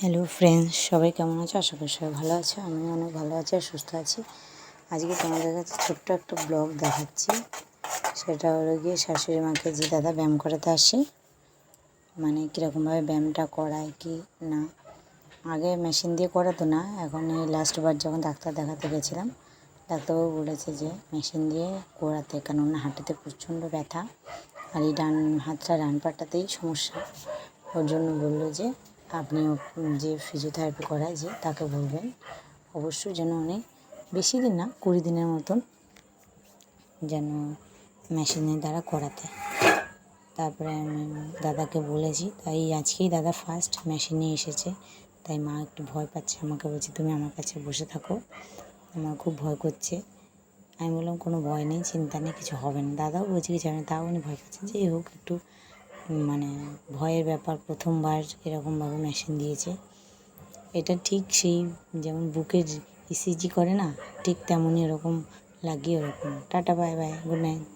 Hello friends সবাই কেমন আছো? আশা করি সবাই ভালো আছো। আমি অনেক ভালো আছি আর সুস্থ আছি। আজকে তোমাদের কাছে ছোট্ট একটা ব্লগ দেখাচ্ছি। সেটা হলো গিয়ে শাশুড়ি মাকে যে দাদা ব্যায়াম করাতে আসে মানে কীরকমভাবে ব্যায়ামটা করায়, কি না। আগে মেশিন দিয়ে করাতো না, এখন এই লাস্টবার যখন ডাক্তার দেখাতে গেছিলাম, ডাক্তারবাবু বলেছে যে মেশিন দিয়ে করাতে, কেননা হাঁটুতে প্রচণ্ড ব্যথা আর এই ডান হাতটা, ডান পাটাতেই সমস্যা। ওর জন্য বলল যে আপনি যে ফিজিওথেরাপি করায় যে তাকে বলবেন, অবশ্যই যেন উনি বেশি দিন না, কুড়ি দিনের মতন যেন মেশিনের দ্বারা করাতে। তারপরে আমি দাদাকে বলেছি, তাই আজকেই দাদা ফার্স্ট মেশিনে এসেছে, তাই মা একটু ভয় পাচ্ছে, আমাকে বলছে, তুমি আমার কাছে বসে থাকো, আমার খুব ভয় করছে। আমি বললাম, কোনো ভয় নেই, চিন্তা নেই, কিছু হবে না। দাদাও বলছে, কিছু হবে না। তাও উনি ভয় পাচ্ছেন, যেই হোক, একটু মানে ভয়ের ব্যাপার প্রথমবার এরকমভাবে মেশিন দিয়েছে। এটা ঠিক সেই যেমন বুকের ইসিজি করে না, ঠিক তেমনই এরকম লাগিয়ে ওরকম। Tata bye bye good night